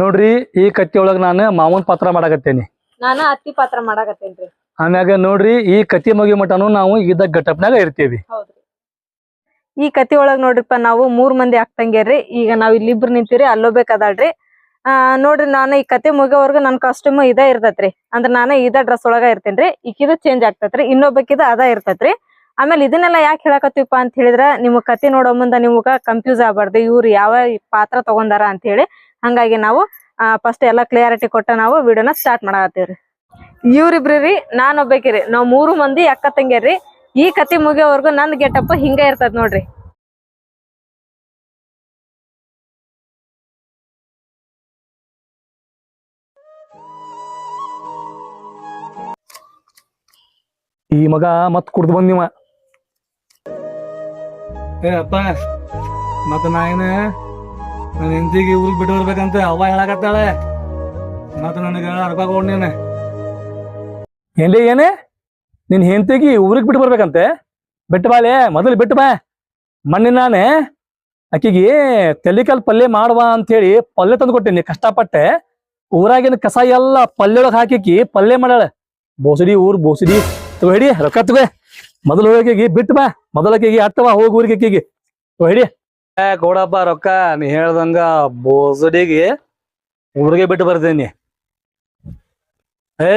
ನೋಡ್ರಿ ಈ ಕತ್ತಿ ಒಳಗ ನಾನು ಮಾವನ್ ಪಾತ್ರ ಮಾಡಾಕತ್ತೇನಿ. ನಾನು ಅತ್ತಿ ಪಾತ್ರ ಮಾಡಾಕತ್ತೇನ್ರಿ. ಆಮ್ಯಾಗ ನೋಡ್ರಿ ಈ ಕತ್ತಿ ಮಗಿ ಮಟನು ನಾವು ಇದ್ದ ಘಟಪ್ನಾಗ ಇರ್ತೀವಿ. ಈ ಕತಿ ಒಳಗ್ ನೋಡ್ರಿಪ್ಪ ನಾವು ಮೂರ್ ಮಂದಿ ಆಗ್ತಂಗೇರಿ ಈಗ ನಾವ್ ಇಲ್ಲಿಬ್ರು ನಿಂತೀರಿ ಅಲ್ಲೋಬೇಕದಾಳ್ರಿ ಆ ನೋಡ್ರಿ ನಾನು ಈ ಕತೆ ಮುಗಿಯೋವರ್ಗು ನನ್ ಕಾಸ್ಟ್ಯೂಮ್ ಇದ ಇರ್ತೈತ್ರಿ. ಅಂದ್ರ ನಾನು ಇದ ಡ್ರೆಸ್ ಒಳಗ ಇರ್ತೇನ್ರಿ. ಈಕಿದ ಚೇಂಜ್ ಆಗ್ತೈತ್ರಿ ಇನ್ನೊಬ್ಬಕಿದ ಅದ ಇರ್ತೈತ್ರಿ. ಆಮೇಲೆ ಇದನ್ನೆಲ್ಲ ಯಾಕೆ ಹೇಳಕತ್ತೀವಪ್ಪ ಅಂತ ಹೇಳಿದ್ರ ನಿಮ್ ಕತೆ ನೋಡೋ ಮುಂದ ನಿಮ್ಗ ಕನ್ಫ್ಯೂಸ್ ಆಗ್ಬಾರ್ದು. ಇವ್ರು ಯಾವ ಪಾತ್ರ ತಗೊಂಡಾರ ಅಂತ ಹೇಳಿ. ಹಂಗಾಗಿ ನಾವು ಫಸ್ಟ್ ಎಲ್ಲಾ ಕ್ಲಿಯಾರಿಟಿ ಕೊಟ್ಟ ನಾವು ವಿಡಿಯೋನ ಸ್ಟಾರ್ಟ್ ಮಾಡಾಕತ್ತೀವ್ರಿ. ಇವ್ರಿಬ್ರಿ ರೀ ನಾನ್ ಒಬ್ಬಾಕಿರಿ ನಾವ್ ಮೂರು ಮಂದಿ ಅಕ್ಕ ತಂಗ್ಯಾರ್ರಿ. ಈ ಕತಿ ಮುಗಿಯೋವರ್ಗು ನಂದ್ ಗೆಟಪ್ ಹಿಂಗ ಇರ್ತದ ನೋಡ್ರಿ. ಈ ಮಗ ಮತ್ ಕುಡ್ದು ಬಂದಿವ ಏ ಅಪ್ಪ ಮತ್ತ ನಾ ಏನ ನನ್ನ ಹೆಂಡತಿಗೆ ಊರಿಗೆ ಬಿಟ್ಟು ಬರ್ಬೇಕಂತ ಅವ್ವ ಹೇಳಕತ್ತಾಳೆ. ಮತ್ತೆ ನನಗೆ ಅರ್ಬಾಗ ನೀನ. ಏನ್ಲಿ ಏನೇ? ನಿನ್ ಹೆಂಡತಿಗೆ ಊರಿಗೆ ಬಿಟ್ಟು ಬರ್ಬೇಕಂತೆ? ಬಿಟ್ಟು ಬಾಲೆ ಮೊದಲು ಬಿಟ್ಟು ಬಾ. ಮಣ್ಣಿನ ನಾನೇ, ಆಕಿಗೆ ತೆಲಿಕಲ್ ಪಲ್ಯ ಮಾಡುವ ಅಂತೇಳಿ ಪಲ್ಯ ತಂದು ಕೊಟ್ಟೇನಿ, ಕಷ್ಟಪಟ್ಟೆ. ಊರಾಗಿನ ಕಸ ಎಲ್ಲ ಪಲ್ಯೊಳಗೆ ಹಾಕಿಕ್ಕಿ ಹಾಕಿಕಿ ಪಲ್ಯ ಮಾಡಾಳೆ ಬೋಸಡಿ ಊರ್, ಬೋಸಡಿ. ತಗೋ ರೊಕ್ಕ ತಗೋ. ಮೊದಲು ಹೋಗಿ ಬಿಟ್ಟು ಬಾ. ಮೊದಲಕ್ಕಿಗೆ ಅಟ್ಟವ ಹೋಗಿ ಊರಿಗೆ ಅಕ್ಕಿಗೆ ತಗೋ ಏ ಕೊಡಪ್ಪ ರೊಕ್ಕ ನೀ ಹೇಳ್ದಂಗ ಬೋಸಡಿಗೆ ಊರಿಗೆ ಬಿಟ್ಟು ಬರ್ತೀನಿ. ಏ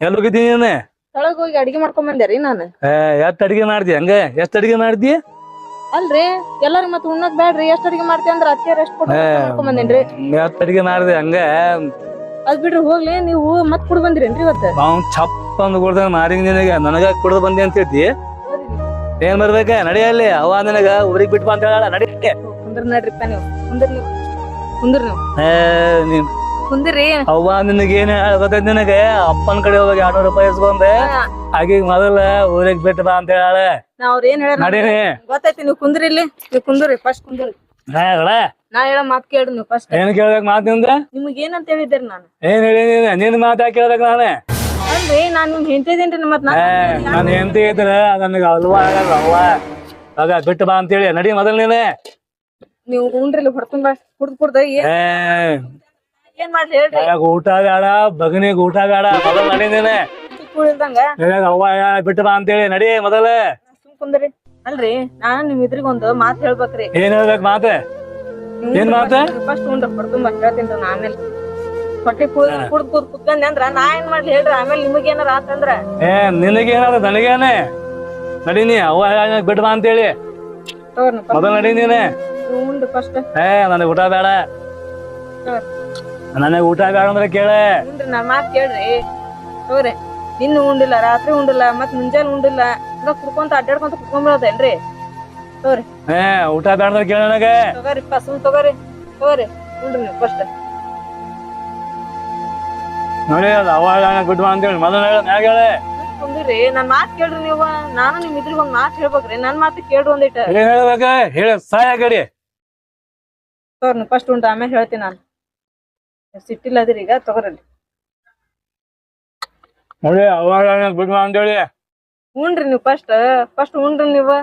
ಎಲ್ಲಿ ಹೋಗಿದ್ದೀನಿ ನೀನು? ಒಳಗ್ ಹೋಗಿ ಅಡಿಗೆ ಮಾಡ್ಕೊಂಡ್ ಬಂದೇರಿ ನಾನು? ಏ ಎಷ್ಟ್ ಅಡಿಗೆ ಮಾಡ್ದಿ ಹಂಗ? ಎಷ್ಟ್ ಅಡಿಗೆ ಮಾಡ್ದಿ? ಅಲ್ರಿ ಎಲ್ಲಾರು ಮತ್ತೆ ಉಣ್ಣಕ್ ಬೇಡ್ರಿ ಎಷ್ಟ್ ಅಡಿಗೆ ಮಾಡ್ತಿ ಅಂದ್ರ ಅತ್ತಿಯರ್ ಎಷ್ಟ್ ಕೊಟ್ಟು. ಮಾಡ್ಕೊಂಡ್ ಬಂದೇನ್ರಿ? ಎಷ್ಟ್ ಅಡಿಗೆ ಮಾಡ್ದಿ ಹಂಗ? ಅದ್ ಬಿಡ್ರಿ ಹೋಗ್ಲಿ ನೀವು ಮತ್ ಕುಡ್ ಬಂದ್ರಿ ಇವತ್ತ? ನಾವು ಚಪ್ಪ ಅಂದ್ ಕುಡ್ದಂಗ ಮಾರಿ ನಿನಗೆ. ನನಗ ಕುಡ್ದು ಬಂದಿ ಅಂತ ಹೇಳ್ತಿ ಏನ್ ಬರ್ಬೇಕ ನಡಿಯಲ್ಲಿ ಅವ ನನಗ ಊರಿಗೆ ಬಿಟ್ಟು ಬಾ ಅಂತ ಹೇಳ ನಡಿ ಕುಂದ್ರ ನಡ್ರಿಪ್ಪ ನೀವು. ಕುಂದ್ರ ನೀವು. ಕುಂದ್ರ ನೀವು. ಏ ನೀನ್ ಕುಂದ್ರಿ. ಅವ್ವ ನಿನಗೇನ್ ಗೊತ್ತೈತಿ ನಿನಗೆ? ಅಪ್ಪನ ಕಡೆ ಹೋಗಿ ಎರಡ್ನೂರು ರೂಪಾಯಿ ಇಸ್ಕೊಂಡೆ ಹಾಗೆ ಮೊದಲ ಊರಿಗೆ ಬಿಟ್ಟು ಬಾ ಅಂತ ಹೇಳ ನಾ ಅವ್ರ ಏನ್ ಹೇಳ ನಡೀನಿ ಗೊತ್ತೈತಿ ನೀವು ಕುಂದ್ರಿ ಇಲ್ಲಿ. ನೀವು ಕುಂದ್ರಿ ಫಸ್ಟ್ ಕುಂದ್ರಿ. ನಾ ಹೇಳ ನಾ ಹೇಳ ಮಾತ್ ಕೇಳ್ರಿ ನೀವು ಫಸ್ಟ್ ಏನ್ ಕೇಳ್ಬೇಕು ಮಾತಿಂದ್ರ ನಿಮ್ಗೆ ಏನಂತ ಹೇಳಿದ್ರಿ ನಾನು? ಏನ್ ಹೇಳಿ ನಿನ್? ಮಾತಾ ಕೇಳ್ಬೇಕು ನಾನೇ? ಅಲ್ರಿ ನಾನ್ ಮತ್ ನಾ ನಾನು ಹೆಂಡತಿ ಇದ್ರ ನನಗ ಅಲ್ವಾ ಆಗಲ್ಲ ಅವ್ವ? ಆಗ ಬಿಟ್ಟು ಬಾ ಅಂತೇಳಿ ನಡಿ ಮೊದಲ್ ನೀನೆ. ನೀವು ಉಂಡ್ರಿ ಹೊಡ್ಕೊಂಡ್ ಕುಡ್ದ್ ಕುಡ್ದ ಏನ್ ಏ ಏನ್ ಮಾಡ್ಲಿ ಹೇಳ್ರಿ? ಊಟ ಬೇಡ ಬಗನಿಗ್ ಊಟ ಬೇಡ ಮೊದಲ್ ನಡಿ ನೀನೆ. ನಿನಗ್ ಅವ್ವ ಬಿಟ್ಟು ಬಾ ಅಂತೇಳಿ ನಡಿ ಮೊದಲ. ಸುಮ್ ಕುಂದ್ರಿ. ಅಲ್ರಿ ನಾನ್ ನಿಮ್ ಇದ್ರಿಗೆ ಒಂದು ಮಾತ್ ಹೇಳ್ಬೇಕ್ರಿ. ಏನ್ ಹೇಳ್ಬೇಕು ಮಾತೆ? ಏನ್ ಮಾತ? ಫಸ್ಟ್ ಉಂಡ್ರ ಹೊಡ್ಕೊಂಡ್ ಹೇಳ್ತೀನಿ ನಾ ಆಮೇಲೆ ಹೊಟ್ಟೆ ಕುಡ್ ಕುಡ್ದ್ ಕುಡ್ ಕುತ್ಕೊಂಡೆ ಅಂದ್ರ ನಾ ಏನ್ ಮಾಡ್ಲಿ ಹೇಳ್ರಿ ಆಮೇಲೆ ನಿಮಗೇನಾರ ಆತಂದ್ರ ಏ ನಿನಗೇನಾರ ನನಗೇನೆ? ನಡೀನಿ ಅವ ಬಿಡ್ಬಾ ಅಂತೇಳಿ. ಮೊದಲು ನಡಿ ನೀನೆ. ಉಂಡು ಫಸ್ಟ್ ಏ ನನಗೆ ಊಟ ಬೇಡ. ನನಗೆ ಊಟ ಬೇಡ ಅಂದ್ರೆ ಕೇಳೆ. ನಾ ಮಾತ್ ಕೇಳ್ರಿ. ತೋರಿ ನಿನ್ನ ಉಂಡಿಲ್ಲ ರಾತ್ರಿ ಉಂಡಿಲ್ಲ ಮತ್ ಮುಂಜಾನೆ ಉಂಡಿಲ್ಲ. ಹಂಗ ಕುಡ್ಕೊಂತ ಅಡ್ಡಾಡ್ಕೊಂತ ಕುತ್ಕೊಂಡ್ಬಿಡೋದೇನ್ರಿ ಏ ಊಟ ಬೇಡ ಅಂದ್ರೆ ಕೇಳ ನನಗೆ. ತಗೋರಿ ಸುಮ್ ತಗೋರಿ. ತಗೋರಿ ಉಂಡ್ರಿ ನೀವು ಫಸ್ಟ್ ನೋಡಿ ಅದು ಬಿಟ್ಟು ಬಾ ಅಂತೇಳಿ ಮೊದಲ್ ಹೇಳ ಮ್ಯಾಗ ಹೇಳೆ ಕುಂದ್ರಿ ನನ್ ಮಾತ್ ಕೇಳ್ರಿ ನೀವು. ನಾನು ನಿಮ್ ಇದ್ರಿಗೆ ಒಂದ್ ಮಾತ್ ಹೇಳ್ಬೇಕ್ರಿ. ನನ್ ಮಾತು ಕೇಳ್ರಿ ಒಂದಿಟ ಏನ್ ಹೇಳ್ಬೇಕ? ಹೇಳ ಸಾಯ ಕಡಿ ತಗೋರಿ ಫಸ್ಟ್ ಉಂಡ್ರಿ ಆಮೇಲೆ ಹೇಳ್ತೀನಿ ನಾನು. ಸಿಟ್ಟಿಲ್ಲ ಅದಿರಿ ಈಗ ತಗೋರಿ. ನೋಡಿ ಬಿಟ್ಟು ಬಾ ಅಂತೇಳಿ. ಉಣ್ರಿ ನೀವು ಫಸ್ಟ್ ಫಸ್ಟ್ ಉಣ್ರಿ ನೀವು.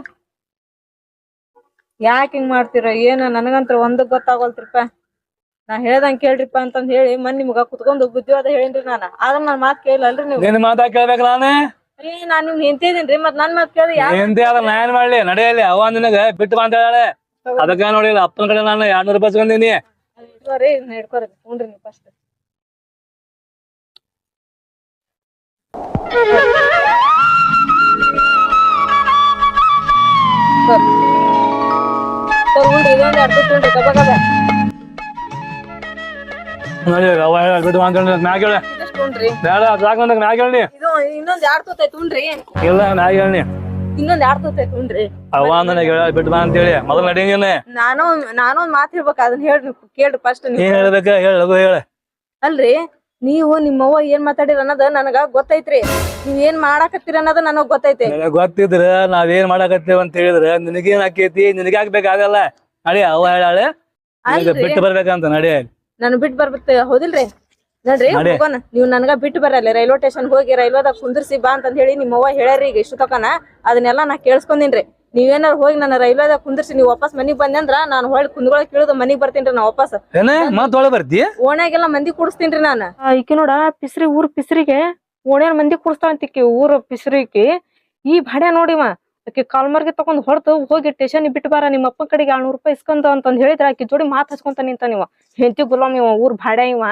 ಯಾಕೆ ಹಿಂಗ್ ಮಾಡ್ತೀರ ಏನ ನನಗಂತ್ರ ಒಂದ್ ಗೊತ್ತಾಗೋಲ್ತ್ರಿಪ್ಪ. ನಾ ಹೇಳ್ದಂಗ್ ಕೇಳ್ರಿಪ್ಪ ಅಂತಂದ್ ಹೇಳಿ ಮನ್ ನಿಮ್ಗ ಕುತ್ಕೊಂಡು ಬುದ್ಧಿವಾದ ಹೇಳಿನ್ರಿ ನಾನ. ಆದ್ರ ನನ್ ಮಾತ್ ಕೇಳಲ್ರಿ ನೀವು. ನಿನ್ ಮಾತಾ ಕೇಳ್ಬೇಕು ನಾನೇ? ಏ ನಾನ್ ನಿಮ್ ಹೆಂತಿದೀನ್ರಿ ಮತ್ ನನ್ ಮಾತ್ ಕೇಳಿ ಅದ ನಾ ಏನ್ ಮಾಡ್ಲಿ? ನಡೆಯಲಿ ಅವನ್ ನಿನಗ ಬಿಟ್ಟು ಬಾ ಅಂತ ಹೇಳಿ ಅದಕ್ಕ ನೋಡಿಲ್ಲ ಅಪ್ಪನ ಕಡೆ ನಾನು ಎರಡ್ನೂರು ರೂಪಾಯಿ ಬಂದೀನಿ ಇಟ್ಕೋರಿ ಹಿಡ್ಕೋರಿ. ಉಣ್ರಿ ನೀವು ಫಸ್ಟ್ ಇದೊಂದ್ ಎರಡು ಕಬ್ಬ ಗಬ ನೋಡಿ ಬಿಟ್ಟು ಅಂತ ಹೇಳಿ ಮ್ಯಾಗ ಹೇಳ. ಇದಷ್ಟು ಉಣ್ರಿ ಬೇಡ ಸಾಕು ನನಗೆ ಮ್ಯಾಗ ಹೇಳಿ ಇದು ಇನ್ನೊಂದ್ ಎರಡ್ ತೂತೈತ್ ಉಣ್ರಿ ಇಲ್ಲ ಮ್ಯಾಗ ಹೇಳಿ ಇನ್ನೊಂದ್ ಎರಡ್ ತೂತೈತ್ ಉಣ್ರಿ ಅವ್ವ ನನಗೆ ಹೇಳ ಬಿಟ್ಟು ಬಾ ಅಂತೇಳಿ. ಮೊದಲು ನಡಿ ನಾನು. ನಾನು ಒಂದ್ ಮಾತ್ ಹೇಳ್ಬೇಕು ಅದನ್ನ ಹೇಳ್ರಿ ಕೇಳ್ರಿ ಫಸ್ಟ್ ಏನ್ ನೀವು ಹೇಳ್ಬೇಕ? ಹೇಳ ಹೇಳ. ಅಲ್ರಿ ನೀವು ನಿಮ್ಮವ್ವ ಏನ್ ಮಾತಾಡಿರ ಅನ್ನೋದ ನನಗ ಗೊತ್ತೈತ್ರಿ. ನೀವ್ ಏನ್ ಮಾಡಾಕತ್ತೀರ ಅನ್ನೋದ ನನಗ್ ಗೊತ್ತೈತಿ. ನನಗೆ ಗೊತ್ತಿದ್ರ ನಾವೇನ್ ಮಾಡಾಕತ್ತೇವ ಅಂತ ಹೇಳಿದ್ರ ನಿನಗೇನ್ ಆಕೇತಿ? ನಿನಗೆ ಬೇಕಾಗಲ್ಲ? ನಡಿ ಅವ್ವ ಹೇಳಾಳೆ. ಅಲ್ರಿ. ಬಿಟ್ಟು ಬರ್ಬೇಕಂತ ನಡಿ. ನಾನು ಬಿಟ್ಟು ಬರ್ಬಿಟ್ಟು ಹೌದಿಲ್ರಿ? ನೋಡ್ರಿ ನಡಿ. ಹೋಗೋಣ. ನೀವು ನನ್ಗ ಬಿಟ್ಟು ಬರಲ್ಲ ರೈಲ್ವೆ ಸ್ಟೇಷನ್ ಹೋಗಿ ರೈಲ್ವೆದಾಗ ಕುಂದ್ರಿಸಿ ಬಾ ಅಂತ ಹೇಳಿ ನಿಮ್ಮ ಅವ್ವ ಹೇಳ್ಯಾರಿ ಈಗ ಇಷ್ಟು ತಕನ. ಅದನ್ನೆಲ್ಲ ನಾ ಕೇಳಿಸ್ಕೊಂದಿನ್ರಿ. ನೀವೇನಾರ ಹೋಗಿ ನನ್ನ ರೈಲ್ವೆದಾಗ ಕುಂದಿರ್ಸಿ ನೀವು ವಾಪಸ್ ಮನಿಗ್ ಬಂದೆ ಅಂದ್ರ ನಾನು ಹೊಳ್ಳಿ ಕುಂದ್ಗೊಳಕ್ ಕೇಳುದು ಮನಿಗ್ ಬರ್ತೀನಿ ನಾ ವಾಪಸ್. ಏನ ಮತ್ ಒಳಗ್ ಬರ್ತಿ ಓಣ್ಯಾಗೆಲ್ಲ ಮಂದಿ ಕುಡಿಸ್ತೀನಿ ನಾನು. ಈಕಿ ನೋಡ ಪಿಸ್ರಿ ಊರ್ ಪಿಸ್ರಿಗೆ ಓಣ್ಯಾನ ಮಂದಿ ಕುಡಿಸ್ತಾವಂತಿಕ್ಕಿ ಊರ್ ಪಿಸ್ರಿಕಿ ಈ ಭಾಡ್ಯ ನೋಡಿವ ಆಕಿ ಕಾಲ್ಮರ್ಗೆ ತಗೊಂಡ್ ಹೊಡ್ತು ಹೋಗಿ ಸ್ಟೇಷನ್ ಬಿಟ್ಟು ಬಾರ ನಿಮ್ಮ ಅಪ್ಪನ ಕಡೆಗೆ ಆಳ್ನೂರು ರೂಪಾಯಿ ಇಸ್ಕೊಂತ ಅಂತ ಹೇಳಿದ್ರ ಆಕಿ ಜೋಡಿ ಮಾತ್ ಹಚ್ಕೊಂತ ನಿಂತ ನೀವ ಹೆಂಡತಿ ಗುಲಾಮ್ ಇವ ಊರ್ ಭಾಡ ಇವ.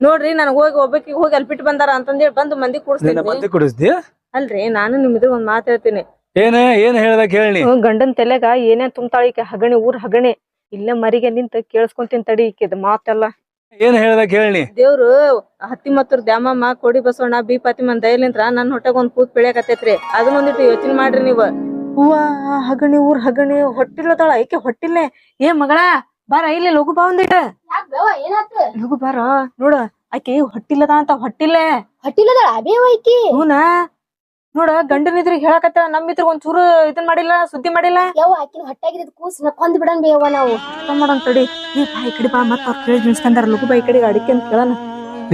ನೋಡ್ರಿ ನನಗ್ ಹೋಗಿ ಒಬ್ಬಾಕಿ ಹೋಗಿ ಅಲ್ಲಿ ಬಿಟ್ಟು ಬಂದಾರ ಅಂತಂದೇಳಿ ಬಂದು ಮಂದಿ ಕುಡಿಸ್ತೀನಿ. ಕುಡಿಸ್ತಿ ಅಲ್ರಿ ನಾನು ನಿಮ್ ಇದ್ರ ಒಂದ್ ಮಾತ್ ಹೇಳ್ತೀನಿ. ಏನ ಏನ್ ಹೇಳ್ದಾಗ ಹೇಳಿ ಗಂಡನ್ ತಲೆಗ ಏನೇನ್ ತುಂಬ್ತಾಳ ಈಕೆ ಹಗಣಿ ಊರ್ ಹಗಣಿ. ಇಲ್ಲೇ ಮರಿಗೆ ನಿಂತ ಕೇಳಿಸ್ಕೊಂತೀನಿ ತಡಿ ಇಕ್ಕಿದ ಮಾತೆಲ್ಲ. ಏನ್ ಹೇಳ್ದಾಗ ಹೇಳಿ ದೇವ್ರು ಹತ್ತಿ ಮತ್ತೂರ್ ದ್ಯಾಮಮ್ಮ ಕೋಡಿ ಬಸವಣ್ಣ ಬಿ ಪಾತಿಮನ್ ದಯಲಿಂತ್ರ ನನ್ ಹೊಟ್ಟೆಗ್ ಒಂದ್ ಕೂತ್ ಬೆಳೆಯಕತ್ತೈತ್ರಿ. ಅದನ್ನ ಒಂದಿಟ್ಟು ಯೋಚನೆ ಮಾಡ್ರಿ ನೀವ್. ಹೂವ ಹಗಣಿ ಊರ್ ಹಗಣಿ ಹೊಟ್ಟಿಲ್ಲದಾಳ ಐಕೆ ಹೊಟ್ಟಿಲ್ಲ ಏ ಮಗಳ ಬಾರ ಇಲ್ಲಿ ಲಘು ಬಾ ಒಂದಿಟ ಏನಾತ? ಲಘು ಬಾರ ನೋಡ ಆಕಿ ಹೊಟ್ಟಿಲ್ಲದ ಅಂತ ಹೊಟ್ಟಿಲ್ಲ. ಹೊಟ್ಟಿಲ್ಲದ ಅದೇ ಐಕಿ ಹೂನ? ನೋಡ ಗಂಡನ ಇದ್ರಿಗೆ ಹೇಳಕತ್ತ ನಮ್ ಇದ್ರಿಗೆ ಒಂದ್ ಚೂರು ಇದನ್ ಮಾಡಿಲ್ಲ ಸುದ್ದಿ ಮಾಡಿಲ್ಲ? ಯಾವ ಆಕಿನ ಹೊಟ್ಟಾಗಿದ್ ಕೂಸ್ ಕೊಂದ್ ಬಿಡನ್ ಬೇವ ನಾವು. ಏನ್ ಮಾಡೋಣ ತಡಿ. ಏ ಬಾ ಈ ಕಡೆ ಬಾ ಮತ್ತ ಅವ್ರ ಕೇಳಿ ನಿಲ್ಸ್ಕೊಂಡಾರ ಲಘು ಬಾ ಈ ಕಡೆ ಅಡಿಕೆ ಅಂತ ಕೇಳಣ.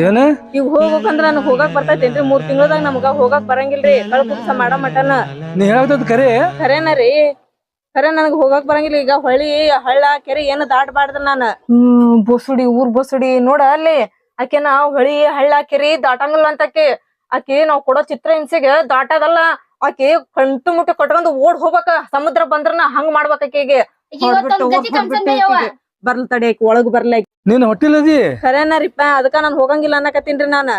ಏನ? ಈಗ ಹೋಗ್ಬೇಕಂದ್ರ ನನಗ್ ಹೋಗಾಕ್ ಬರ್ತೈತೇನ್ರಿ ಮೂರ್ ತಿಂಗಳದಾಗ ನಮಗ ಹೋಗಾಕ್ ಬರಂಗಿಲ್ರಿ. ಕಳ್ ಕುಬ್ಸ ಮಾಡ ಮಟನ. ನೀ ಹೇಳ್ತದ ಕರೆ? ಖರೇನ ರೀ? ಖರೆ ನನಗ್ ಹೋಗಾಕ್ ಬರಂಗಿಲ್ಲ. ಈಗ ಹೊಳಿ ಹಳ್ಳ ಕೆರೆ ಏನು ದಾಟಬಾರ್ದ ನಾನು. ಹ್ಮ್ ಬೊಸುಡಿ ಊರ್ ಬೊಸುಡಿ ನೋಡ ಅಲ್ಲಿ. ಆಕೆನ ಹೊಳಿ ಹಳ್ಳ ಕೆರಿ ದಾಟಂಗಿಲ್ಲ ಅಂತ ಆಕಿ ನಾವ್ ಕೊಡೋ ಚಿತ್ರ ಹಿಂಸೆಗೆ ದಾಟದಲ್ಲ. ಆಕಿ ಕಂಟು ಮುಟ್ಟು ಕಟ್ಕೊಂಡು ಓಡ್ ಹೋಗ್ಬೇಕ. ಸಮುದ್ರ ಬಂದ್ರನ ಹಂಗ್ ಮಾಡ್ಬೇಕ ಆಕಿಗೆ. ಬರ್ಲ ತಡಿ ಆಕಿ ಒಳಗ್ ಬರ್ಲ ನೀನ್ ಹೊಟ್ಟಿಲ್ಲದಿ ಖರೇನ ರೀಪ ಅದಕ್ಕ ನಾನ್ ಹೋಗಂಗಿಲ್ಲ ಅನ್ನಕತ್ತೀನ್ರಿ ನಾನ.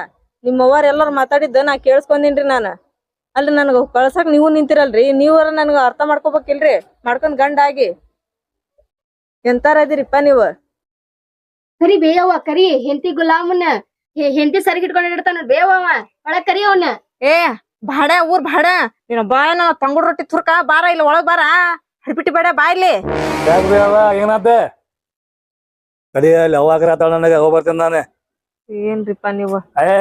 ನಿಮ್ಮ ಅವ್ವಾರ ಎಲ್ಲಾರು ಮಾತಾಡಿದ್ದ ನಾ ಕೇಳಿಸ್ಕೊಂದಿನ್ರಿ ನಾನ. ಅಲ್ಲಿ ನನ್ಗ ಕಳ್ಸಕ್ ನೀವು ನಿಂತಿರಲ್ರಿ ನೀವರ ನನ್ಗ ಅರ್ಥ ಮಾಡ್ಕೋಬೇಕಿಲ್ರಿ. ಮಾಡ್ಕೊಂಡ್ ಗಂಡ ಆಗಿ. ಎಂತಾರ ಅದಿರಿಪ್ಪ ನೀವ್? ಕರಿ ಬೇಯವ್ವ ಕರಿ. ಹೆಂಡತಿ ಗುಲಾಮನ. ಹೆಂಡತಿ ಸರಿಗೆ ಇಟ್ಕೊಂಡ್ ಇಡ್ತಾನ ಬೇವ ಯವ್ವ ಒಳಗ್ ಕರಿ ಅವನ. ಏ ಬಾಡ ಊರ್ ಬಾಡ. ನೀನು ಬಾಯನ ತಂಗುಡ್ ರೊಟ್ಟಿ ತುರ್ಕ ಬಾರ ಇಲ್ಲ ಒಳಗ್ ಬಾರ. ಹಡ್ಬಿಟ್ಟಿ ಬೇಡ ಬಾ ಇಲ್ಲಿ. ಏನಾತ? ಕಡಿ ಅಲ್ಲಿ ಅವಾಗ ಆತಾಳ ನನಗ ಹೋಗ್ ಬರ್ತೇನೆ ನಾನು. ಏನ್ರಿಪ್ಪ ನೀವು? ಏ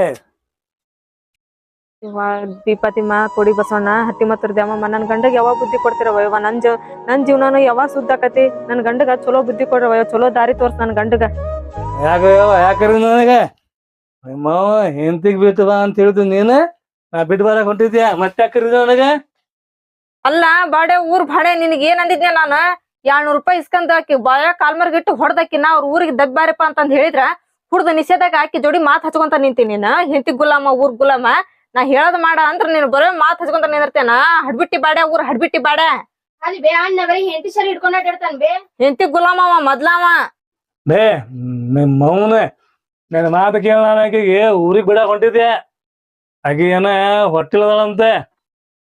ದೀಪತಿಮ್ಮ ಕೊಡಿ ಬಸವಣ್ಣ. ಹತ್ತಿ ಮತ್ತರ ದ್ಯಾಮಮ್ಮ ನನ್ ಗಂಡಗ್ ಯಾವಾಗ ಬುದ್ಧಿ ಕೊಡ್ತಿರವ? ಇವ ನನ್ ಜೀವ ನನ್ ಜೀವನಾನು ಯಾವಾಗ ಸುದ್ದಾಕತಿ ನನ್ ಗಂಡಗ ಚಲೋ ಬುದ್ಧಿ ಕೊಡ್ರವ? ಚಲೋ ದಾರಿ ತೋರ್ಸ್ ನನ್ ಗಂಡಗ. ಯಾಕ ಯಾಕ್ರಿ ಯಾಕರಿ ನನಗ? ನಿಮ್ಮವ ಹೆಂತಿಗ್ ಬಿಟ್ಟು ಬಾ ಅಂತ ಹೇಳಿದ್ ನೀನ್? ನಾ ಬಿಟ್ಟು ಬರಕ್ ಹೊಂಟಿದ್ಯಾ? ಮತ್ತೆ ಯಾಕರಿ ನನಗ? ಅಲ್ಲ ಬಾಡೆ ಊರ್ ಬಾಡೆ ನಿನಗ್ ಏನ್ ಅಂದಿದ್ನೆ ನಾನು? ಎರಡ್ನೂರು ರೂಪಾಯಿ ಇಸ್ಕೊಂಡ್ ಹಾಕಿ ಬಾಯ ಕಾಲ್ಮರ್ಗಿಟ್ಟು ಇಟ್ಟು ನಾ ಅವ್ರ ಊರಿಗೆ ದಬ್ಬಾರಪ್ಪ ಅಂತಂದ್ ಹೇಳಿದ್ರ ಹುಡ್ದ ನಿಷೇಧಾಗ ಹಾಕಿ ಜೋಡಿ ಮಾತ್ ಹಚ್ಕೊಂತ ನಿಂತೀನಿ ನೀನ್. ಹೆಂತಿ ಗುಲಾಮ ಊರ್ ಗುಲಾಮ ನಾ ಹೇಳದ್ ಮಾಡ ಅಂದ್ರ ನೀನ್ ಬರೋ ಮಾತ್ ಹಚ್ಕೊಂತ ನಿಂದಿರ್ತೇನ? ಹಡ್ಬಿಟ್ಟಿ ಬಾಡೆ ಊರ್ ಹಡ್ಬಿಟ್ಟಿ ಬಾಡೆ. ಹೆಂಡತಿ ಹೆಂತಿ ಗುಲಾಮ ಅವ ಮೊದ್ಲಾವ. ಬೇ ನಿಮ್ಮ ಮೌನ ನನ್ನ ಮಾತು ಕೇಳ ನಾನು ಆಕೆಗೆ ಊರಿಗೆ ಬಿಡ ಹೊಂಟಿದ್ದೆ ಆಕೆ ಏನ ಹೊಟ್ಟಿಲದಳಂತೆ.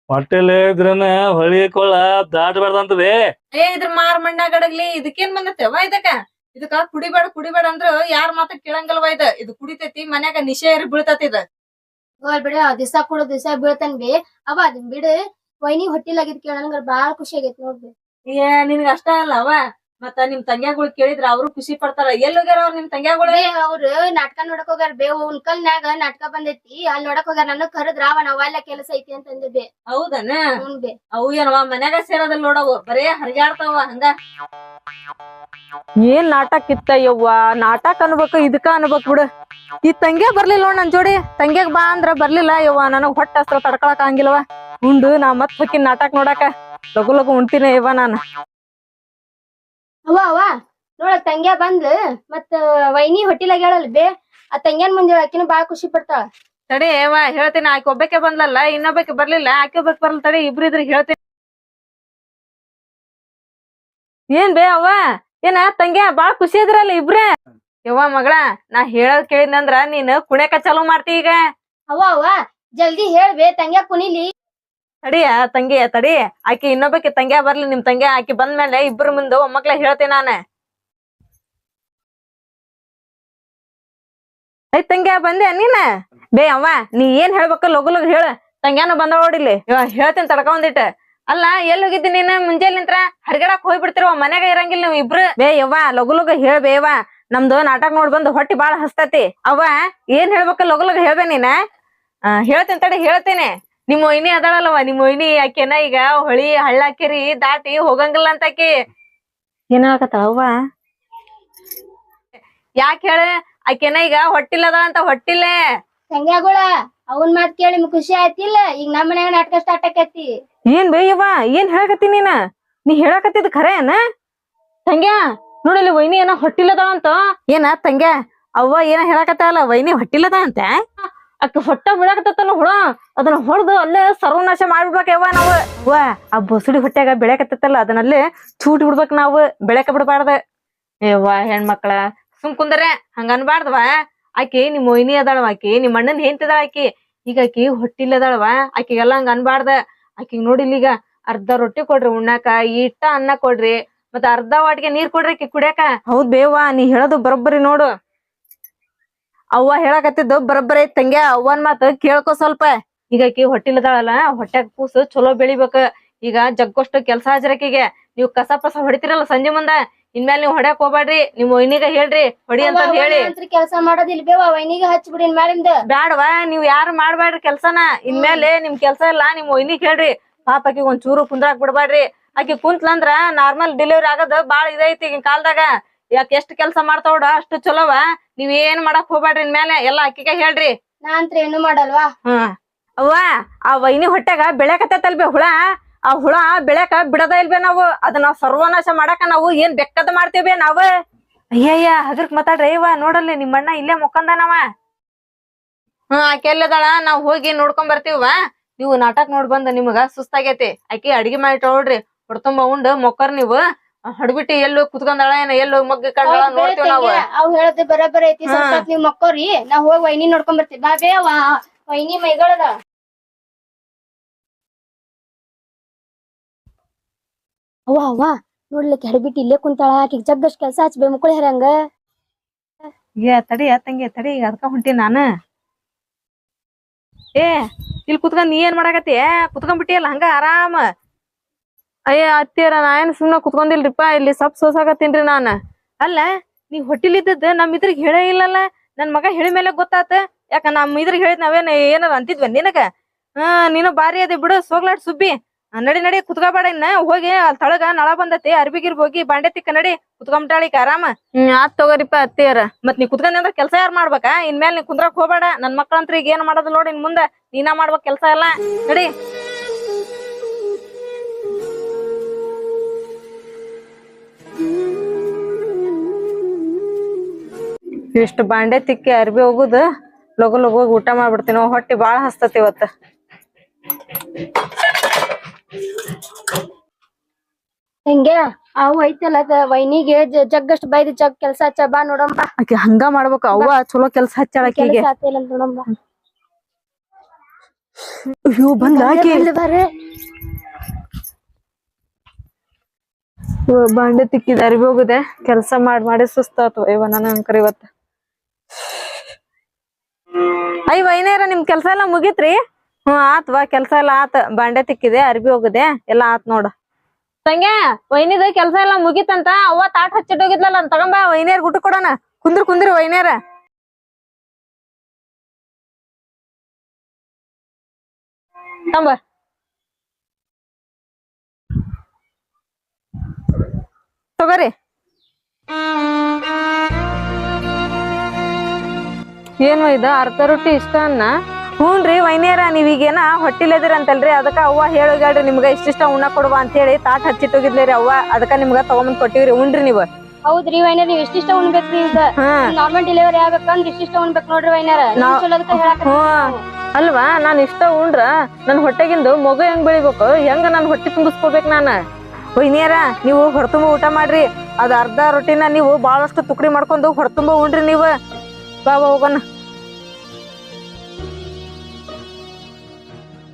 ಹೊಟ್ಟೆಲ್ ಇದ್ರನ ಹೊಳಿ ಕೊಳ್ಳ ದಾಟಬಾರ್ದಂತದೆ. ಏ ಇದ್ರ ಮಾರ್ ಮಣ್ಣ ಗಡಗ್ಲಿ ಇದಕ್ಕೇನ್ ಬಂದತ್ತವ ಇದಕ್ಕ. ಇದಕ್ಕ ಕುಡಿಬೇಡ ಕುಡಿಬೇಡ ಅಂದ್ರ ಯಾರ ಮಾತ ಕೇಳಂಗಲ್ವ ಇದ. ಇದು ಕುಡಿತೈತಿ ಮನ್ಯಾಗ ನಿಶೇರಿ ಬೀಳ್ತತಿ ಇದ. ಹೋಲ್ ಬಿಡ ದಿವಸ ಕೊಡು ದಿವಸ ಬೀಳ್ತಾನ ಬೇ. ಅವ ಅದನ್ ಬಿಡು. ವೈನಿ ಹೊಟ್ಟಿಲಾಗಿದ್ ಕೇಳಂಗ ಬಾಳ ಖುಷಿ ಆಗೈತಿ ನೋಡ್ರಿ ಏ ನಿನ್ಗ ಅಷ್ಟ ಅಲ್ಲ ಅವ ಮತ್ತ ನಿಮ್ ತಂಗ್ಯಾಗಳು ಕೇಳಿದ್ರ ಅವ್ರು ಖುಷಿ ಪಡ್ತಾರ. ಎಲ್ಲಿ ಹೋಗ್ಯಾರ ಅವ್ರ ನಿಮ್ ತಂಗ್ಯಾಗಳು? ಅವ್ರು ನಾಟಕ ನೋಡಕ್ ಹೋಗ್ಯಾರ. ಬೇ ಉಣ್ಕಲ್ನ್ಯಾಗ ನಾಟಕ ಬಂದೈತಿ. ಅಲ್ಲಿ ನೋಡಕ್ ಹೋಗ್ಯಾರ. ನನಗ್ ಕರದ್ರ ಅವ ನಾವೆಲ್ಲ ಕೆಲಸ ಐತಿ ಅಂತಂದೆ ಬೇ. ಹೌದನ? ಬೇ. ಅವು ಏನವ ಮನ್ಯಾಗ ಸೇರೋದಿಲ್ಲ ನೋಡವು ಬರೇ ಹರಿಯಾಡ್ತಾವ ಹಂಗ. ಏನ್ ನಾಟಕ ಇತ್ತ ಯವ್ವ? ನಾಟಕ ಅನ್ಬೇಕು ಇದಕ್ಕ ಅನ್ಬೇಕು ಬಿಡು. ಈ ತಂಗ್ಯ ಬರ್ಲಿಲ್ಲ ನೋಡ್ ನನ್ ಜೋಡಿ. ತಂಗ್ಯಾಗ ಬಾ ಅಂದ್ರ ಬರ್ಲಿಲ್ಲ ಯವ್ವ. ನನಗ್ ಹೊಟ್ಟೆ ಹಸ್ರ ತಡ್ಕೊಳಕ್ ಆಗಿಲ್ವ ಉಂಡು ನಾ ಮತ್ ಹೋಗಿ ನಾಟಕ ನೋಡಾಕ. ಲಘು ಲಘು ಉಣ್ತೀನಿ ಯವ್ವ ನಾನು. ಅವ್ವ ಅವ್ವ ನೋಡ ತಂಗ್ಯ ಬಂದ್ಲು ಮತ್ತ ವೈನಿ ಹೊಟ್ಟಿಲಾಗ ಹೇಳಲ್ ಬೇ ಆ ತಂಗ್ಯಾನ್ ಮುಂದೆ ಆಕಿನೂ ಬಾಳ ಖುಷಿ ಪಡ್ತಾಳ. ತಡಿ ಅವ್ವ ಹೇಳ್ತೀನಿ ಆಕೆ ಒಬ್ಬಕ್ಕೆ ಬಂದ್ಲಲ್ಲ ಇನ್ನೊಬ್ಬಕ್ಕೆ ಬರ್ಲಿಲ್ಲ ಆಕೆ ಒಬ್ಬಕ್ಕೆ ಬರ್ಲ ತಡಿ ಇಬ್ರು ಇದ್ರಿಗೆ ಹೇಳ್ತೀನಿ. ಏನ್ ಬೇ ಅವ್ವ ಏನ ತಂಗ್ಯ ಬಾಳ ಖುಷಿ ಇದ್ರಲ್ಲ ಇಬ್ರೇ? ಯವ್ವ ಮಗಳ ನಾ ಹೇಳದ್ ಕೇಳಿದ್ನಂದ್ರ ನೀನ್ ಕುಣ್ಯಾಕ ಚಾಲೂ ಮಾಡ್ತಿ ಈಗ. ಅವ್ವ ಅವ್ವ ಜಲ್ದಿ ಹೇಳ್ಬೇ ತಂಗ್ಯ ಕುಣಿಲಿ. ತಡಿಯ ತಂಗಿ ತಡಿ ಆಕಿ ಇನ್ನೊಬ್ಬಕ್ಕೆ ತಂಗ್ಯಾ ಬರ್ಲಿ, ನಿಮ್ ತಂಗ್ಯಾ ಆಕಿ ಬಂದ್ಮೇಲೆ ಇಬ್ರು ಮುಂದೆ ಒಮ್ಮಕ್ಳ ಹೇಳ್ತೀನಿ ನಾನೇ. ಐ ತಂಗ್ಯಾ ಬಂದೆ ನೀನ? ಬೇ ಅವ್ವ, ನೀ ಏನ್ ಹೇಳ್ಬೇಕು ಲಗು ಲಗು ಹೇಳ. ತಂಗ್ಯಾನು ಬಂದ ನೋಡಿಲಿ ಹೇಳ್ತೀನಿ ತಡ್ಕ ಒಂದಿಟ್ಟ ಅಲ್ಲ, ಎಲ್ಲಿ ಹೋಗಿದ್ದಿ ನೀನ? ಮುಂಜಾನೆ ನಿಂತ್ರ ಹರಿಗಡಕ್ ಹೋಗ್ಬಿಡ್ತಿರೋ ಮನ್ಯಾಗ ಇರಂಗಿಲ್ಲ ನೀವು ಇಬ್ರು. ಬೇ ಯವ್ವ, ಲಗು ಲಗು ಹೇಳ್ ಬೇ ಯವ್ವ. ನಮ್ದು ನಾಟಕ ನೋಡ್ ಬಂದು ಹೊಟ್ಟಿ ಬಾಳ ಹಸ್ತತಿ. ಅವ್ವ, ಏನ್ ಹೇಳ್ಬೇಕು ಲಗು ಲಗು ಹೇಳ್ಬೇ ನೀನ? ಹೇಳ್ತೀನಿ ತಡಿ, ಹೇಳ್ತೀನಿ. ನಿಮ್ ಮೊಯ್ನಿ ಅದಾಳಲ್ವ ನಿಮ್ ಮೊಯ್ನಿ ಆಕೆನ ಈಗ ಹೊಳಿ ಹಳ್ಳ ಕೆರಿ ದಾಟಿ ಹೋಗಂಗಿಲ್ಲ ಅಂತ ಆಕಿ ಏನಾಗತ್ತವ ಅವ್ವ? ಯಾಕೆ ಹೇಳ ಆಕೆನ ಈಗ ಹೊಟ್ಟಿಲ್ಲದ ಅಂತ ಹೊಟ್ಟಿಲ್ಲೇ. ಸಂಗ್ಯಾಗುಳ ಅವನ್ ಮಾತ್ ಕೇಳಿ ನಿಮ್ ಖುಷಿ ಆಯ್ತಿಲ್ಲ? ಈಗ ನಮ್ಮ ಮನ್ಯಾಗ ನಾಟಕ ಸ್ಟಾರ್ಟ್ ಆಕೈತಿ. ಏನ್ ಬೇಯವ್ವ ಏನ್ ಹೇಳಕತ್ತಿ ನೀನ? ನೀ ಹೇಳಕತ್ತಿದ್ ಖರೆ ಏನ? ತಂಗ್ಯ ನೋಡಿಲ್ಲ ವೈನಿ ಏನ ಹೊಟ್ಟಿಲ್ಲದಾಳಂತ ಏನ ತಂಗ್ಯಾ ಅವ್ವ ಏನ ಹೇಳಕತ್ತಾಳ? ವೈನಿ ಹೊಟ್ಟಿಲ್ಲದ ಅಂತ ಅಕ್ಕ ಹೊಟ್ಟ ಬಿಡಕತ್ತಲ್ಲ ಹುಳ? ಅದನ್ನ ಹೊಡೆದು ಅಲ್ಲೇ ಸರ್ವನಾಶ ಮಾಡ್ಬಿಡ್ಬೇಕವ್ವ ನಾವು. ವಾ ಆ ಬಸುಡಿ ಹೊಟ್ಟೆಗ ಬೆಳೆಕತ್ತಲ್ಲ ಅದನ್ನಲ್ಲೇ ಚೂಟ್ ಬಿಡ್ಬೇಕ್ ನಾವು ಬೆಳಕ ಬಿಡಬಾರ್ದ. ಏವ್ವ ಹೆಣ್ಮಕ್ಳ, ಸುಮ್ ಕುಂದರೆ ಹಂಗ ಅನ್ಬಾರ್ದವ ಆಕಿ ನಿಮ್ ಮೊಯ್ನಿ ಅದಾಳವ ಆಕಿ, ನಿಮ್ ಅಣ್ಣನ್ ಹೆಂತಿದಾಳ ಆಕಿ. ಈಗ ಆಕಿ ಹೊಟ್ಟಿಲ್ಲದಾಳವ ಆಕಿಗೆಲ್ಲ ಹಂಗ ಅನ್ಬಾರ್ದ. ಆಕಿಗ್ ನೋಡಿಲ್ಲ ಈಗ ಅರ್ಧ ರೊಟ್ಟಿ ಕೊಡ್ರಿ ಉಣ್ಣಾಕ, ಇಟ್ಟ ಅನ್ನ ಕೊಡ್ರಿ, ಮತ್ತ ಅರ್ಧ ವಾಟಿಗೆ ನೀರ್ ಕೊಡ್ರಿ ಆಕಿ ಕುಡಿಯಾಕ. ಹೌದ್ ಬೇವಾ ನೀ ಹೇಳೋದು ಬರೋಬ್ಬರಿ ನೋಡು. ಅವ್ವ ಹೇಳಕತ್ತಿದ್ದು ಬರಬ್ಬರ ಐತ್ ತಂಗ್ಯ ಅವ್ವನ್ ಮಾತು ಕೇಳ್ಕೊ ಸ್ವಲ್ಪ. ಈಗ ಆಕಿ ಹೊಟ್ಟಿಲ್ಲದಾಳಲ್ಲ ಹೊಟ್ಯಾಗ ಕೂಸು ಚಲೋ ಬೆಳಿಬೇಕ. ಈಗ ಜಗ್ಗೋಷ್ಟು ಕೆಲ್ಸ ಹಾಜರಕಿಗೆ. ನೀವ್ ಕಸ ಪಸ ಹೊಡಿತಿರಲ್ಲ ಸಂಜೆ ಮುಂದ ಇನ್ಮೇಲೆ ನೀವ್ ಹೊಡ್ಯಾಕ್ ಹೋಗ್ಬೇಡ್ರಿ ನಿಮ್ ಒಯ್ನಿಗ ಹೇಳ್ರಿ ಹೊಡಿ ಅಂತ ಹೇಳಿ. ಕೆಲಸ ಮಾಡೋದಿಲ್ಲ ಬೇವ ವೈನಿಗೆ ಹಚ್ಬಿಡಿ ಬ್ಯಾಡವಾ ನೀವ್ ಯಾರು ಮಾಡ್ಬೇಡ್ರಿ ಕೆಲ್ಸನ? ಇನ್ಮೇಲೆ ನಿಮ್ ಕೆಲ್ಸ ಇಲ್ಲ ನಿಮ್ ಒಯ್ನಿಗ್ ಹೇಳ್ರಿ. ಪಾಪ ಆಕಿಗ್ ಒಂದ್ ಚೂರು ಕುಂದ್ರಾಕ್ ಬಿಡ್ಬೇಡ್ರಿ ಆಕಿ ಕುಂತ್ಲಂದ್ರ ನಾರ್ಮಲ್ ಡೆಲಿವರಿ ಆಗೋದ್ ಬಾಳ ಇದೈತಿ ಈಗಿನ ಕಾಲದಾಗ. ಯಾಕ ಎಷ್ಟ್ ಕೆಲ್ಸ ಮಾಡ್ತಾವಡ ಅಷ್ಟು ಚಲೋವ. ನೀವ್ ಏನ್ ಮಾಡಕ್ ಹೋಗ್ಬೇಡ್ರಿ ಇನ್ಮೇಲೆ ಎಲ್ಲಾ ಅಕ್ಕಿಗೆ ಹೇಳ್ರಿ. ನಾನ್ರಿ ಏನು ಮಾಡಲ್ವಾ? ಹಾ. ಅವ್ವ ಆ ವೈನಿ ಹೊಟ್ಟೆಗ ಬೆಳೆಕತ್ತಲ್ಬೇ ಹುಳ? ಆ ಹುಳ ಬೆಳೆಕ ಬಿಡದ ಇಲ್ಬೇ ನಾವು? ಅದನ್ನ ಸರ್ವನಾಶ ಮಾಡಾಕ ನಾವು ಏನ್ ಬೆಕ್ಕದ ಮಾಡ್ತೇವೆ ನಾವ? ಅಯ್ಯಯ್ಯ ಅದ್ರಕ್ ಮಾತಾಡ್ರಿ ಇವ ನೋಡಲ್ಲಿ ನಿಮ್ಮಣ್ಣ ಇಲ್ಲೇ ಮುಕ್ಕಂದನವ ಹ್ಮ್ ಆಕೆ ಎಲ್ಲದಾಳ? ನಾವ್ ಹೋಗಿ ನೋಡ್ಕೊಂಡ್ ಬರ್ತೀವ ನೀವು ನಾಟಕ ನೋಡ್ ಬಂದ ನಿಮಗ ಸುಸ್ತಾಗೈತಿ. ಆಕಿ ಅಡಿಗೆ ಮಾಡಿ ನೋಡ್ರಿ ಹೊಡ್ತುಂಬ ಉಂಡ್ ಮೊಕ್ಕರ್ ನೀವು. ಹಡ್ಬಿಟ್ಟು ಎಲ್ಲೋ ಕುತ್ಕೊಂಡಾಳ ಏನ ಎಲ್ಲೋ ಮಗ್ಗ ಕಂಡಾಳ ನೋಡ್ತೀವಿ ನಾವು. ಅವ್ ಹೇಳದ್ ಬರಬರ ಐತಿ ಸ್ವಲ್ಪ ನೀವ್ ಮಕ್ಕೋರಿ. ನಾ ಹೋಗಿ ವೈನಿ ನೋಡ್ಕೊಂಡ್ ಬರ್ತೀವಿ. ಬಾ ಬೇವ ವೈನಿ ಮೈಗಳದ ಅವ್ವ ಅವ್ವ. ನೋಡ್ಲಿಕ್ಕೆ ಹಡ್ಬಿಟ್ಟು ಇಲ್ಲೇ ಕುಂತಾಳ. ಆಕಿಗ್ ಜಗ್ಗಷ್ಟ್ ಕೆಲ್ಸ ಹಚ್ಬೇ ಮಕ್ಕಳು ಹೇರಂಗ ಏ ತಡಿ ತಂಗಿ ತಡಿ. ಅದಕ್ಕ ಹೊಂಟಿ ನಾನು. ಏ ಇಲ್ಲಿ ಕುತ್ಕೊಂಡ್ ನೀ ಏನ್ ಮಾಡಾಕತ್ತಿ? ಕುತ್ಕೊಂಡ್ಬಿಟ್ಟಿಯಲ್ಲ ಹಂಗ ಆರಾಮ. ಅಯ್ಯ ಅತ್ತಿಯರ ನಾ ಏನ್ ಸುಮ್ನ ಕುತ್ಕೊಂಡಿಲ್ರಿಪ್ಪ ಇಲ್ಲಿ ಸಪ್ ಸೋಸಾಕತ್ತೀನ್ರಿ ನಾನ. ಅಲ್ಲ ನೀ ಹೊಟ್ಟಿಲಿದ್ದದ್ ನಮ್ ಇದ್ರಿಗೆ ಹೇಳೇ ಇಲ್ಲಲ್ಲ? ನನ್ ಮಗ ಹೇಳಿ ಮೇಲೆ ಗೊತ್ತಾತ? ಯಾಕ ನಮ್ ಇದ್ರಿಗೆ ಹೇಳಿದ್ ನಾವೇನ್ ಏನಾರ ಅಂತಿದ್ವ ನಿನಗ? ಹಾ ನೀನು ಬಾರಿ ಅದೇ ಬಿಡು ಸೋಗ್ಲಾಡ್ ಸುಬ್ಬಿ. ನಡಿ ನಡಿ ಕುತ್ಕೋಬೇಡ ಇನ್ನ. ಹೋಗಿ ಅಲ್ಲಿ ತಳಗ ನಳ ಬಂದತಿ ಅರ್ಬಿಗಿರ್ ಹೋಗಿ ಬಾಂಡೆ ತಿಕ್ಕ ನಡಿ ಕುತ್ಕೊಂಬಿಟ್ಟಾಳಿಕ ಆರಾಮ. ಹ್ಮ್ ಆತ್ ತಗೋರಿಪ್ಪ ಅತ್ತಿಯರ. ಮತ್ ನೀ ಕುತ್ಕೊಂಡ್ ಅಂದ್ರೆ ಕೆಲ್ಸ ಯಾರ್ ಮಾಡ್ಬೇಕಾ? ಇನ್ಮೇಲೆ ನೀ ಕುಂದ್ರಕ್ ಹೋಗ್ಬೇಡ. ನನ್ ಮಕ್ಳಂತ್ರ ಈಗ ಏನ್ ಮಾಡೋದ್ ನೋಡಿ ಇನ್ ಮುಂದ. ನೀನ ಮಾಡ್ಬೇಕ್ ಕೆಲ್ಸ ಎಲ್ಲ. ನಡಿ. ಇಷ್ಟು ಬಾಂಡೆ ತಿಕ್ಕಿ ಅರ್ಬಿ ಹೋಗುದು ಲಗು ಲಗು ಹೋಗಿ ಊಟ ಮಾಡ್ಬಿಡ್ತೀನಿ. ಹೊಟ್ಟಿ ಬಾಳ ಹಸ್ತತಿ ಇವತ್ತ. ಹಿಂಗೆ? ಅವು ಐತಲ್ಲ ಅದ ವೈನಿಗೆ ಜಗ್ಗಷ್ಟು ಬೈದ ಜಗ್ ಕೆಲ್ಸ ಹಚ್ಚ ಬಾ ನೋಡಮ್ಮ ಆಕಿ ಹಂಗ ಮಾಡ್ಬೇಕು ಅವ್ವ ಚಲೋ ಕೆಲ್ಸ ಹಚ್ಚಾಳ ಆಕಿಗೆ. ಕೆಲಸ ಆತಿಲ್ಲ ಅಂತ ನೋಡಂಬ ಅಯ್ಯೋ ಬಂದ ಆಕಿ. ಬರ್ರಿ ಬಾಂಡೆ ತಿಕ್ಕಿದ ಅರಿವಿ ಹೋಗುದೆ ಕೆಲ್ಸ ಮಾಡಿ ಮಾಡಿ ಸುಸ್ತಾತು. ಇವ ನನ್ನ ಅಂಕರ್ ಇವತ್ತ. ಅಯ್ಯ ವೈನೇರ ನಿಮ್ ಕೆಲ್ಸ ಎಲ್ಲ ಮುಗಿತ್ರಿ? ಹ್ಮ್ ಆತ್ ವಾ, ಕೆಲ್ಸ ಎಲ್ಲ ಆತ್. ಬಾಂಡೆ ತಿಕ್ಕಿದೆ, ಅರ್ಬಿ ಹೋಗುದೆ, ಎಲ್ಲ ಆತ್ ನೋಡ. ತಂಗ್ಯ ವೈನಿದ ಕೆಲ್ಸ ಎಲ್ಲ ಮುಗಿತಂತ? ಅವ್ವ ತಾಟ್ ಹಚ್ಚಿಟ್ಟೋಗಿದ್ಲಲ್ಲ ತಗೊಂಬ ವೈನೇರ್ ಗುಟ್ಟು ಕೊಡೋಣ. ಕುಂದ್ರ, ಕುಂದ್ರಿ ವೈನೇರ ತಂಬ ತಗೋರಿ. ಏನು ಇದು ಅರ್ಧ ರೊಟ್ಟಿ ಇಷ್ಟ ಅನ್ನ? ಹ್ಞೂನ್ರಿ ವೈನೇರ ನೀವೀಗೇನ ಹೊಟ್ಟಿಲೆದಿರ ಅಂತಲ್ರಿ ಅದಕ್ಕ ಅವ್ವ ಹೇಳಿ ನಿಮ್ಗ ಇಷ್ಟಿಷ್ಟ ಉಣ್ಣ ಕೊಡುವ ಅಂತ ಹೇಳಿ ತಾಟ್ ಹಚ್ಚಿಟ್ಟೋಗಿದ್ಲೇರಿ ಅವ್ವ ಅದಕ್ಕ ನಿಮ್ಗ ತಗೊಂಬಂದು ಕೊಟ್ಟಿವ್ರಿ ಉಣ್ರಿ ನೀವು. ಹೌದ್ರಿ ವೈನರ್ ನೀವ್ ಇಷ್ಟಿಷ್ಟ ಉಣ್ಬೇಕ್ರಿ ಈಗ. ನಾರ್ಮಲ್ ಡೆಲಿವರಿ ಆಗ್ಬೇಕಂದ್ರೆ ಇಷ್ಟಿಷ್ಟ ಉಣ್ಬೇಕು ನೋಡ್ರಿ ವೈನರ್ ಅಲ್ವಾ ನಾನ್ ಇಷ್ಟ ಉಂಡ್ರ ನನ್ ಹೊಟ್ಟೆಗಿಂದು ಮಗು ಹೆಂಗ್ ಬೆಳಿಬೇಕು ಹೆಂಗ ನನ್ ಹೊಟ್ಟೆ ತುಂಬಿಸ್ಕೋಬೇಕು ನಾನು? ವೈನಿಯರ ನೀವು ಹೊರತುಂಬ ಊಟ ಮಾಡ್ರಿ ಅದ್ ಅರ್ಧ ರೊಟ್ಟಿನ ನೀವು ಬಹಳಷ್ಟು ತುಕಡಿ ಮಾಡ್ಕೊಂಡು ಹೊರತುಂಬ ಉಂಡ್ರಿ ನೀವು. ಬಾ ಹೋಗೋಣ.